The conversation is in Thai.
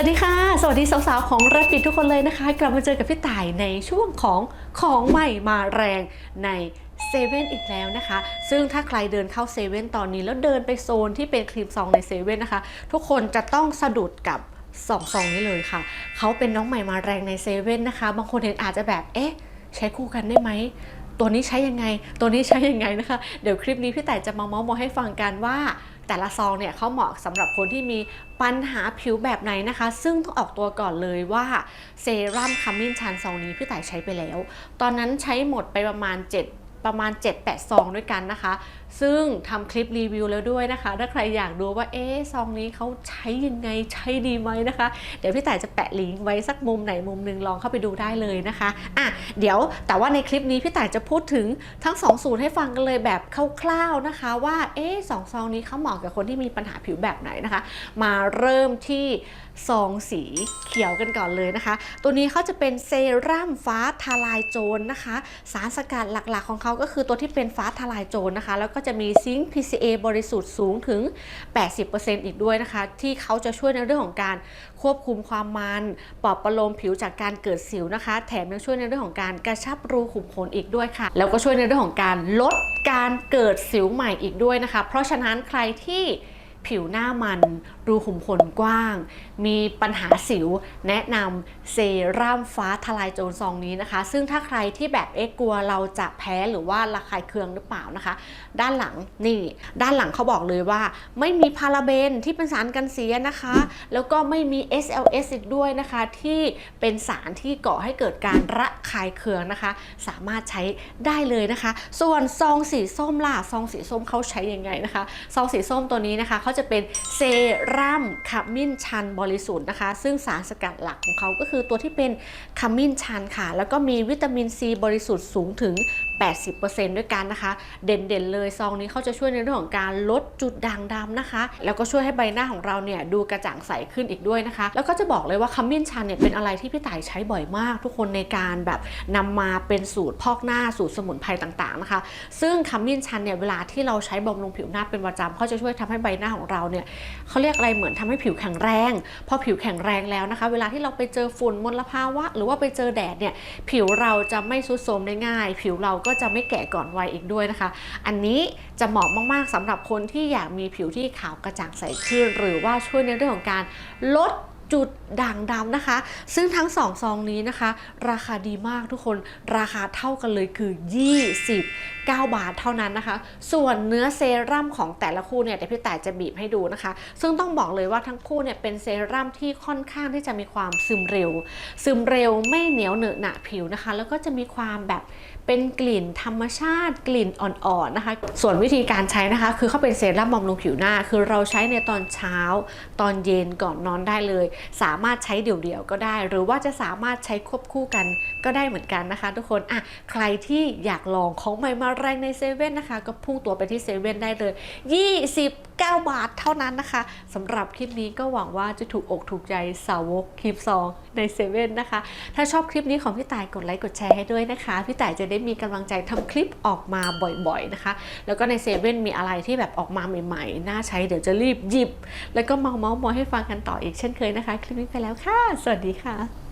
วัสดีค่ะ สวัสดีสาวๆของรับปิดทุกคนเลยนะคะ กลับมาเจอกับพี่ต่ายในช่วงของของใหม่มาแรงในเซเว่นอีกแล้วนะคะ ซึ่งถ้าใครเดินเข้าเซเว่นตอนนี้ แล้วเดินไปโซนที่เป็นครีมซองในเซเว่นนะคะ ทุกคนจะต้องสะดุดกับสองซองนี้เลยค่ะ เขาเป็นน้องใหม่มาแรงในเซเว่นนะคะ บางคนเห็นอาจจะแบบเอ๊ะใช้คู่กันได้ไหม ตัวนี้ใช้ยังไง ตัวนี้ใช้ยังไงนะคะ เดี๋ยวคลิปนี้พี่แต่จะมาเมาส์มอยให้ฟังกันว่าแต่ละซองเนี่ยเขาเหมาะสำหรับคนที่มีปัญหาผิวแบบไหนนะคะ ซึ่งต้องออกตัวก่อนเลยว่าเซรั่มคัมมินชันซองนี้พี่แต่ใช้ไปแล้ว ตอนนั้นใช้หมดไปประมาณ 7 ประมาณ 7-8 ซองด้วยกันนะคะ ซึ่งทำคลิปรีวิวแล้วด้วยนะคะ ถ้าใครอยากดูว่า เอ๊ซองนี้เขาใช้ยังไงใช้ดีไหมนะคะ เดี๋ยวพี่แต่ายจะแปะลิงก์ไว้สักมุมไหนมุมหนึ่งลองเข้าไปดูได้เลยนะคะอะเดี๋ยวแต่ว่าในคลิปนี้พี่แต่ายจะพูดถึงทั้งสองสูตรให้ฟังกันเลยแบบคร่าวๆนะคะ ว่า เอ๊สองซองนี้เขาเหมาะกับคนที่มีปัญหาผิวแบบไหนนะคะ มาเริ่มที่ซองสีเขียวกันก่อนเลยนะคะ ตัวนี้เขาจะเป็นเซรั่มฟ้าทลายโจรนะคะ สารสกัดหลักๆของเขาก็คือตัวที่เป็นฟ้าทลายโจรนะคะ แล้วก็จะมีซิงค์ PCA บริสุทธิ์สูงถึง 80%อีกด้วยนะคะ ที่เขาจะช่วยในเรื่องของการควบคุมความมันปลอบประโลมผิวจากการเกิดสิวนะคะ แถมยังช่วยในเรื่องของการกระชับรูขุมขนอีกด้วยค่ะ แล้วก็ช่วยในเรื่องของการลดการเกิดสิวใหม่อีกด้วยนะคะ เพราะฉะนั้นใครที่ ผิวหน้ามันรูขุมขนกว้าง มีปัญหาสิวแนะนำเซรั่มฟ้าทลายโจรซองนี้นะคะ ซึ่งถ้าใครที่แบบเอ๊ะกลัวเราจะแพ้หรือว่าระคายเคืองหรือเปล่านะคะ ด้านหลังนี่ด้านหลังเขาบอกเลยว่า ไม่มีพาราเบนที่เป็นสารกันเสียนะคะ แล้วก็ไม่มี SLS อีกด้วยนะคะที่เป็นสารที่ก่อให้เกิดการระคายเคืองนะคะ สามารถใช้ได้เลยนะคะ ส่วนซองสีส้มล่ะซองสีส้มเขาใช้ยังไงนะคะ ซองสีส้มตัวนี้นะคะเขาจะเป็นเซรั่มขมิ้นชันบริสุทธิ์นะคะ ซึ่งสารสกัดหลักของเขาก็คือตัวที่เป็นขมิ้นชันค่ะ แล้วก็มีวิตามินซีบริสุทธิ์สูงถึง 80%ด้วยกันนะคะ เด่นๆเลยซองนี้เขาจะช่วยในเรื่องของการลดจุดด่างดำนะคะ แล้วก็ช่วยให้ใบหน้าของเราเนี่ยดูกระจ่างใสขึ้นอีกด้วยนะคะ แล้วก็จะบอกเลยว่าขมิ้นชันเนี่ยเป็นอะไรที่พี่ต่ายใช้บ่อยมาก ทุกคนในการแบบนำมาเป็นสูตรพอกหน้าสูตรสมุนไพรต่างๆนะคะ ซึ่งขมิ้นชันเนี่ยเวลาที่เราใช้บำรุงผิวหน้าเป็นประจำเขาจะช่วยทำให้ใบหน้าของเราเนี่ยเขาเรียกอะไรเหมือนทำให้ผิวแข็งแรง พอผิวแข็งแรงแล้วนะคะ เวลาที่เราไปเจอฝุ่นมลภาวะ หรือว่าไปเจอแดดเนี่ยผิวเราจะไม่ซุดโทรมได้ง่าย ผิวเราก็จะไม่แก่ก่อนวัยอีกด้วยนะคะ อันนี้จะเหมาะมากๆสำหรับคนที่อยากมีผิวที่ขาวกระจ่างใสขึ้น หรือว่าช่วยในเรื่องของการลด จุดด่างดำนะคะ ซึ่งทั้งสองซองนี้นะคะ ราคาดีมากทุกคนราคาเท่ากันเลยคือ 29 บาทเท่านั้นนะคะ ส่วนเนื้อเซรั่มของแต่ละคู่เนี่ยเดี๋ยวพี่แต่จะบีบให้ดูนะคะ ซึ่งต้องบอกเลยว่าทั้งคู่เนี่ยเป็นเซรั่มที่ค่อนข้างที่จะมีความซึมเร็ว ซึมเร็วไม่เหนียวเหนอะหนะผิวนะคะ แล้วก็จะมีความแบบเป็นกลิ่นธรรมชาติกลิ่นอ่อนๆนะคะ ส่วนวิธีการใช้นะคะ คือเขาเป็นเซรั่มบำรุงผิวหน้า คือเราใช้ในตอนเช้า ตอนเย็นก่อนนอนได้เลยสามารถใช้เดี่ยวๆก็ได้ หรือว่าจะสามารถใช้ควบคู่กันก็ได้เหมือนกันนะคะ ทุกคนอะใครที่อยากลองของใหม่มาแรงในเซเว่นนะคะ ก็พุ่งตัวไปที่เซเว่นได้เลย29บาทเท่านั้นนะคะสำหรับคลิปนี้ก็หวังว่าจะถูกอกถูกใจสาวกคลิปซองในเซเว่นนะคะ ถ้าชอบคลิปนี้ของพี่ต่ายกดไลค์กดแชร์ให้ด้วยนะคะ พี่ต่ายจะได้มีกำลังใจทำคลิปออกมาบ่อยๆนะคะ แล้วก็ในเซเว่นมีอะไรที่แบบออกมาใหม่ๆ น่าใช้เดี๋ยวจะรีบหยิบ แล้วก็มาเมาส์มอยให้ฟังกันต่ออีกเช่นเคยนะคะคลิปนี้ไปแล้วค่ะ สวัสดีค่ะ